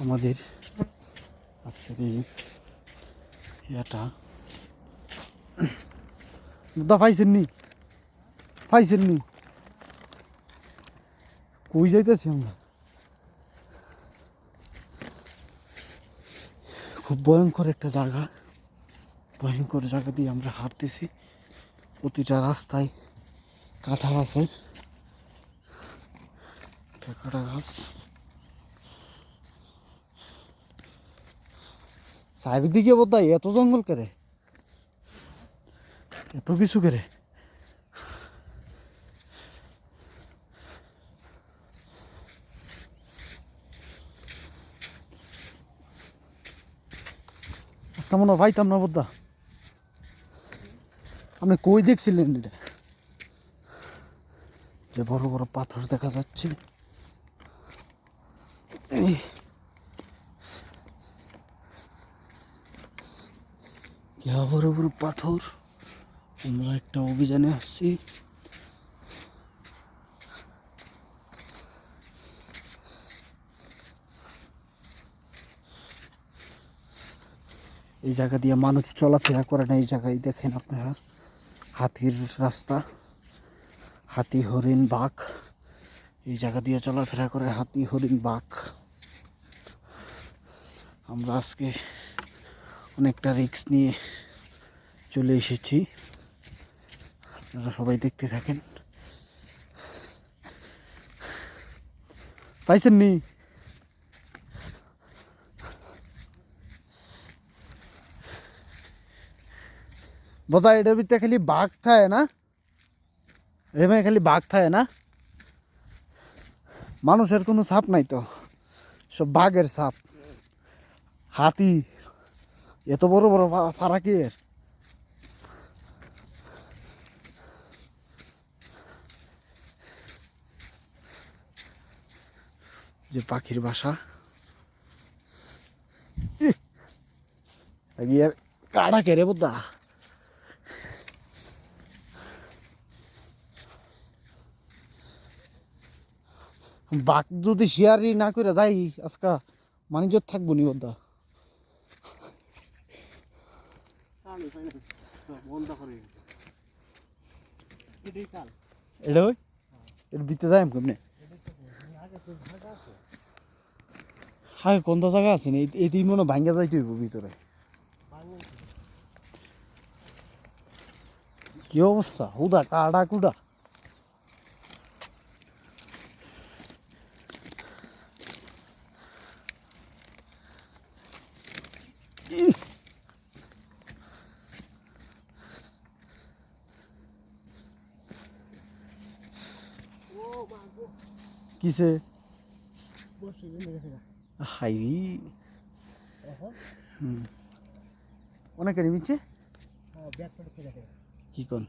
আমাদের আজকের এই ইয়াটা। দা পাইছেন নি পাইছেন নি কই যাইতেছি আমরা? খুব ভয়ঙ্কর একটা জায়গা। ভয়ঙ্কর জায়গা দিয়ে আমরা হাঁটতেছি। প্রতিটা রাস্তায় কাঁঠা আছে। কাঁটা গাছ। চারিদিকে বোধ এত জঙ্গল করে? এত কিছু করে? আজকে মনে পাইতাম না বোধা আপনি কই দেখছিলেন এটা? যে বড় বড় পাথর দেখা যাচ্ছে। ইয়া বড় বড় পাথর? আমরা একটা অভিযানে আসছি। এই জায়গা দিয়ে মানুষ চলাফেরা করে না, এই জায়গায় দেখেন আপনারা। হাতির রাস্তা, হাতি, হরিণ, বাঘ। এই জায়গা দিয়ে চলাফেরা করে হাতি, হরিণ, বাঘ। আমরা আজকে অনেকটা রিস্ক নিয়ে চলে এসেছি। আপনারা সবাই দেখতে থাকেন। পাইছেন নি? বোধহয় এটার ভিতরে খালি বাঘ থাকে না? এমে খালি বাঘ থাকে না? মানুষের কোনো সাপ নাই তো। সব বাঘের সাপ। হাতি। এত বড় বড় ফা- ফারাকের যে পাখির বাসা! গিয়ে কাড়া কেড়ে বোধা বাঘ যদি শেয়ারই না করে যাই, আজকা মানিজ্য থাকব নি বোধা এটা ওই? এর ভিতরে যাই কেমনে? হ্যাঁ কোনটা জায়গা আছে? না এটি মনে ভাঙ্গা যাইতে হইব ভিতরে। কি অবস্থা? হুদা, কাডা কুডা? কিসে? হাই। অনেক মিছে কি কোন?